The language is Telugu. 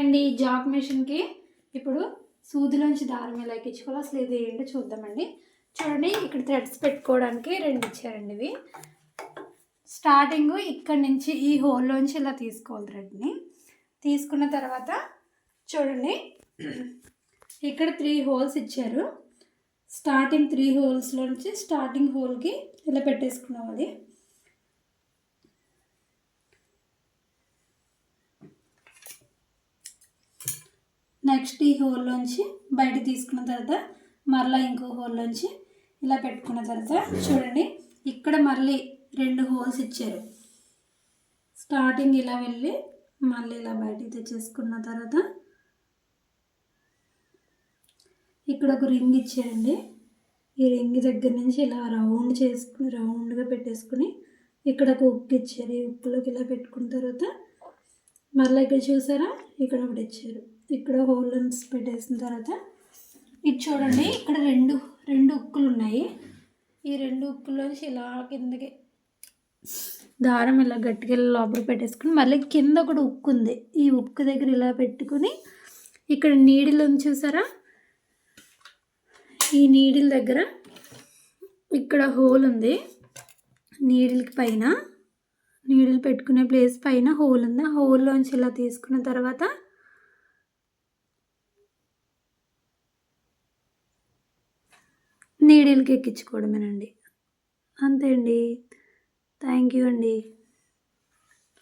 అండి ఈ జాబ్ మిషన్కి ఇప్పుడు సూదిలోంచి దారం ఎలా ఎక్కించుకోవాలో అసలు ఇది ఏంటో చూద్దామండి. చూడండి ఇక్కడ థ్రెడ్స్ పెట్టుకోవడానికి రెండు ఇచ్చారండి ఇవి. స్టార్టింగ్ ఇక్కడ నుంచి ఈ హోల్లోంచి ఇలా తీసుకోవాలి థ్రెడ్ని తీసుకున్న తర్వాత చూడండి ఇక్కడ త్రీ హోల్స్ ఇచ్చారు. స్టార్టింగ్ త్రీ హోల్స్లో నుంచి స్టార్టింగ్ హోల్కి ఇలా పెట్టేసుకున్నాం నెక్స్ట్ ఈ హోల్లోంచి బయట తీసుకున్న తర్వాత మరలా ఇంకో హోల్లోంచి ఇలా పెట్టుకున్న తర్వాత చూడండి ఇక్కడ మళ్ళీ రెండు హోల్స్ ఇచ్చారు. స్టార్టింగ్ ఇలా వెళ్ళి మళ్ళీ ఇలా బయటికి తెచ్చేసుకున్న తర్వాత ఇక్కడ ఒక రింగ్ ఇచ్చారండి. ఈ రింగ్ దగ్గర నుంచి ఇలా రౌండ్ చేసుకుని రౌండ్గా పెట్టేసుకుని ఇక్కడ ఒక ఉప్పు ఇచ్చారు. ఈ ఉక్కులోకి ఇలా పెట్టుకున్న తర్వాత మళ్ళీ ఇక్కడ చూసారా? ఇక్కడ ఒకటి ఇచ్చారు. ఇక్కడ హోల్స్ పెట్టేసిన తర్వాత ఇది చూడండి ఇక్కడ రెండు రెండు ఉక్కులు ఉన్నాయి. ఈ రెండు ఉక్కులోంచి ఇలా కిందకి దారం ఇలా గట్టిగా లోపల పెట్టేసుకుని మళ్ళీ కింద ఒకటి ఉక్కు ఉంది. ఈ ఉక్కు దగ్గర ఇలా పెట్టుకుని ఇక్కడ నీడిల్ ఉంది చూసారా? ఈ నీడిల్ దగ్గర ఇక్కడ హోల్ ఉంది. నీడిల్కి పైన నీడిల్ పెట్టుకునే ప్లేస్ పైన హోల్ ఉంది. ఆ హోల్లోంచి ఇలా తీసుకున్న తర్వాత నీడిల్కి ఎక్కించుకోవడమేనండి. అంతే అండి. థ్యాంక్ యూ అండి.